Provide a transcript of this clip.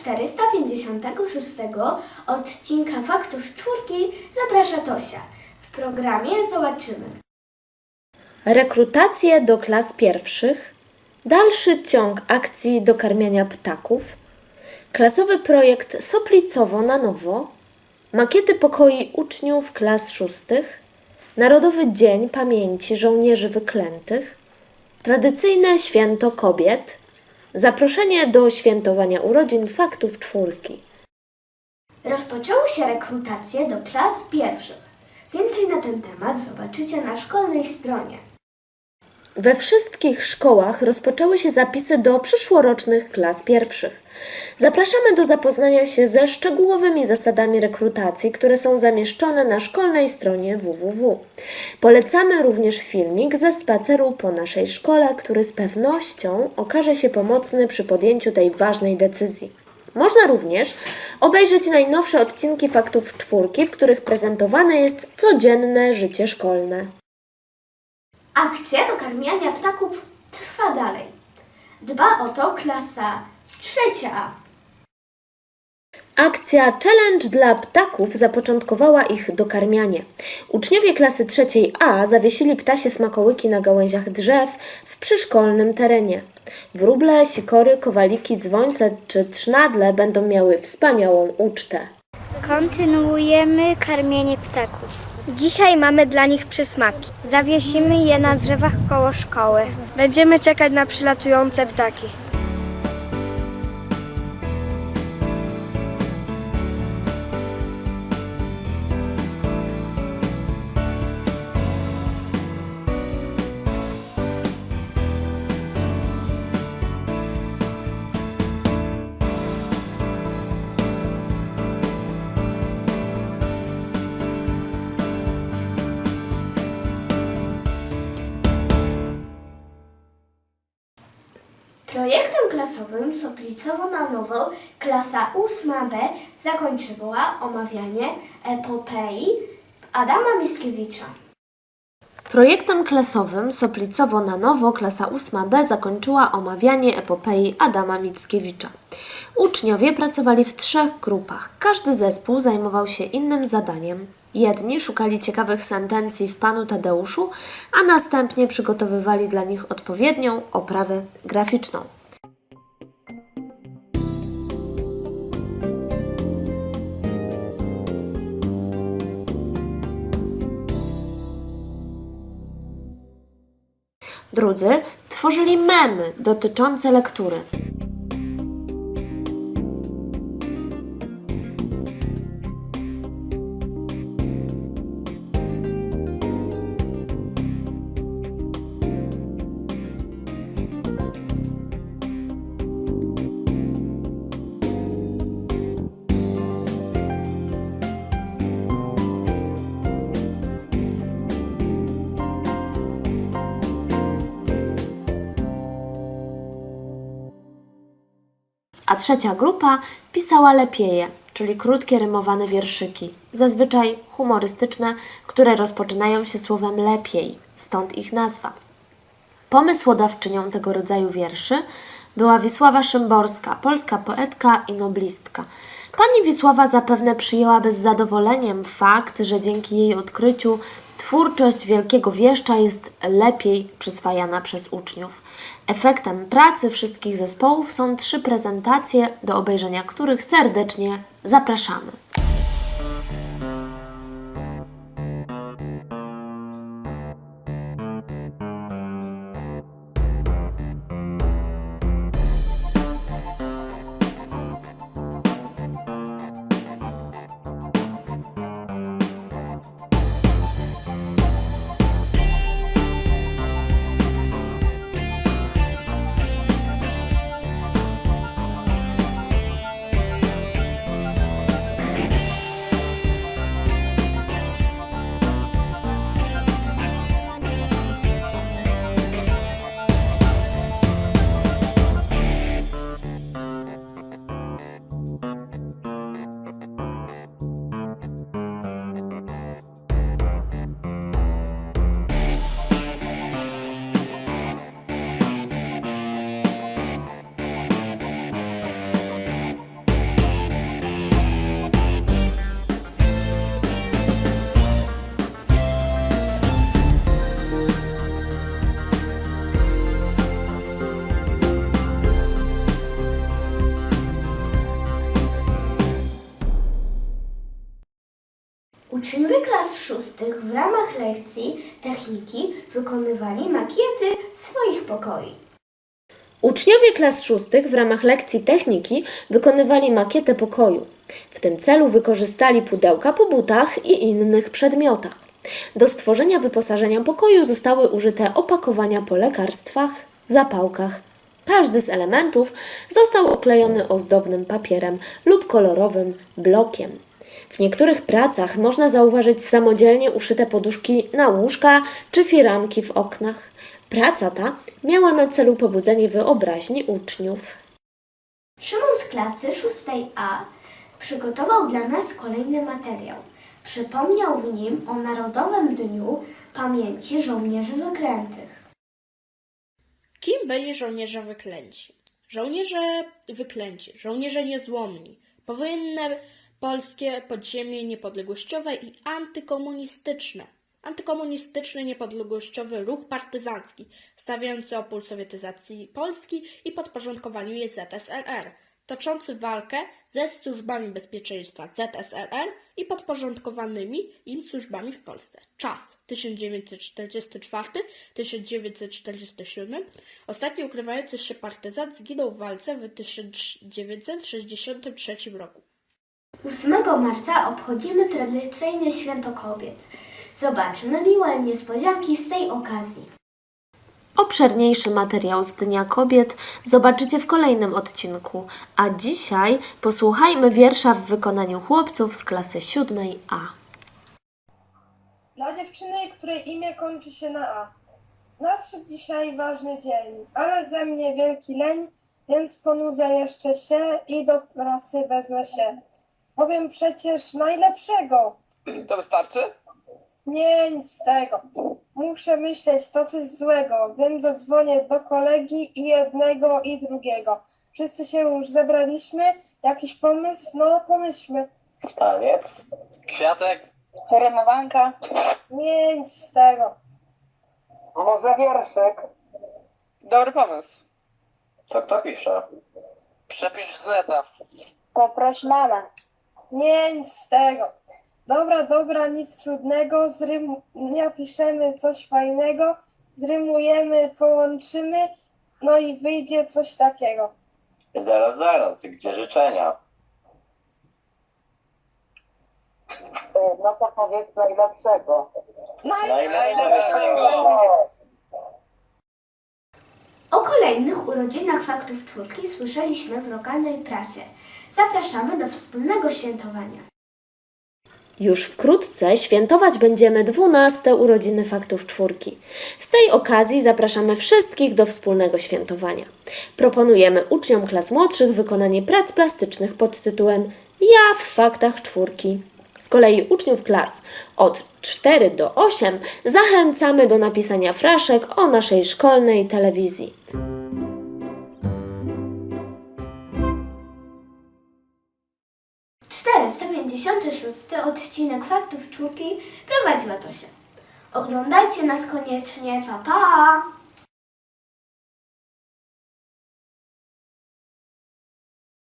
456 odcinka Faktów Czwórki. Zaprasza Tosia. W programie zobaczymy. Rekrutacje do klas pierwszych, dalszy ciąg akcji dokarmiania ptaków, klasowy projekt Soplicowo na nowo, makiety pokoi uczniów klas szóstych, Narodowy Dzień Pamięci Żołnierzy Wyklętych, tradycyjne święto kobiet, zaproszenie do świętowania urodzin faktów czwórki. Rozpoczęły się rekrutacje do klas pierwszych. Więcej na ten temat zobaczycie na szkolnej stronie. We wszystkich szkołach rozpoczęły się zapisy do przyszłorocznych klas pierwszych. Zapraszamy do zapoznania się ze szczegółowymi zasadami rekrutacji, które są zamieszczone na szkolnej stronie www. Polecamy również filmik ze spaceru po naszej szkole, który z pewnością okaże się pomocny przy podjęciu tej ważnej decyzji. Można również obejrzeć najnowsze odcinki Faktów Czwórki, w których prezentowane jest codzienne życie szkolne. Akcja dokarmiania ptaków trwa dalej. Dba o to klasa trzecia. Akcja Challenge dla ptaków zapoczątkowała ich dokarmianie. Uczniowie klasy trzeciej A zawiesili ptasie smakołyki na gałęziach drzew w przyszkolnym terenie. Wróble, sikory, kowaliki, dzwońce czy trznadle będą miały wspaniałą ucztę. Kontynuujemy karmienie ptaków. Dzisiaj mamy dla nich przysmaki. Zawiesimy je na drzewach koło szkoły. Będziemy czekać na przylatujące ptaki. Projektem klasowym Soplicowo na nowo klasa 8B zakończyła omawianie epopei Adama Mickiewicza. Projektem klasowym Soplicowo na nowo klasa 8B zakończyła omawianie epopei Adama Mickiewicza. Uczniowie pracowali w trzech grupach. Każdy zespół zajmował się innym zadaniem. Jedni szukali ciekawych sentencji w Panu Tadeuszu, a następnie przygotowywali dla nich odpowiednią oprawę graficzną. Drudzy tworzyli memy dotyczące lektury. Trzecia grupa pisała lepieje, czyli krótkie rymowane wierszyki, zazwyczaj humorystyczne, które rozpoczynają się słowem lepiej, stąd ich nazwa. Pomysłodawczynią tego rodzaju wierszy była Wisława Szymborska, polska poetka i noblistka. Pani Wisława zapewne przyjęłaby z zadowoleniem fakt, że dzięki jej odkryciu twórczość wielkiego wieszcza jest lepiej przyswajana przez uczniów. Efektem pracy wszystkich zespołów są trzy prezentacje, do obejrzenia których serdecznie zapraszamy. Szóstych w ramach lekcji techniki wykonywali makiety swoich pokoi. Uczniowie klas szóstych w ramach lekcji techniki wykonywali makietę pokoju. W tym celu wykorzystali pudełka po butach i innych przedmiotach. Do stworzenia wyposażenia pokoju zostały użyte opakowania po lekarstwach, zapałkach. Każdy z elementów został oklejony ozdobnym papierem lub kolorowym blokiem. W niektórych pracach można zauważyć samodzielnie uszyte poduszki na łóżka czy firanki w oknach. Praca ta miała na celu pobudzenie wyobraźni uczniów. Szymon z klasy 6A przygotował dla nas kolejny materiał. Przypomniał w nim o Narodowym Dniu Pamięci Żołnierzy Wyklętych. Kim byli żołnierze wyklęci? Żołnierze wyklęci, żołnierze niezłomni, powojenne polskie podziemie niepodległościowe i antykomunistyczne. Antykomunistyczny niepodległościowy ruch partyzancki, stawiający opór sowietyzacji Polski i podporządkowaniu jej ZSRR, toczący walkę ze służbami bezpieczeństwa ZSRR i podporządkowanymi im służbami w Polsce. Czas 1944-1947. Ostatni ukrywający się partyzant zginął w walce w 1963 roku. 8 marca obchodzimy tradycyjne święto kobiet. Zobaczmy miłe niespodzianki z tej okazji. Obszerniejszy materiał z Dnia Kobiet zobaczycie w kolejnym odcinku, a dzisiaj posłuchajmy wiersza w wykonaniu chłopców z klasy 7A. Dla dziewczyny, której imię kończy się na A. Nadszedł dzisiaj ważny dzień, ale ze mnie wielki leń, więc ponudzę jeszcze się i do pracy wezmę się. Powiem przecież najlepszego. To wystarczy? Nie, nic z tego. Muszę myśleć to coś złego, więc zadzwonię do kolegi i jednego i drugiego. Wszyscy się już zebraliśmy. Jakiś pomysł? No, pomyślmy. Taniec. Kwiatek. Rymowanka? Nie, nic z tego. Może wierszyk. Dobry pomysł. Co kto pisze? Przepisz z neta. Poproś mamę. Nie, nic z tego. Dobra, dobra, nic trudnego. Zrym... Napiszemy coś fajnego, zrymujemy, połączymy, no i wyjdzie coś takiego. Zaraz, zaraz, gdzie życzenia? No to powiedz najlepszego. Najlepszego. O kolejnych urodzinach faktów czwórki słyszeliśmy w lokalnej prasie. Zapraszamy do wspólnego świętowania. Już wkrótce świętować będziemy 12 urodziny faktów czwórki. Z tej okazji zapraszamy wszystkich do wspólnego świętowania. Proponujemy uczniom klas młodszych wykonanie prac plastycznych pod tytułem Ja w faktach czwórki. Kolei uczniów klas od 4 do 8 zachęcamy do napisania fraszek o naszej szkolnej telewizji. Szósty odcinek Faktów Czwórki prowadziła Tosia. Oglądajcie nas koniecznie, pa pa!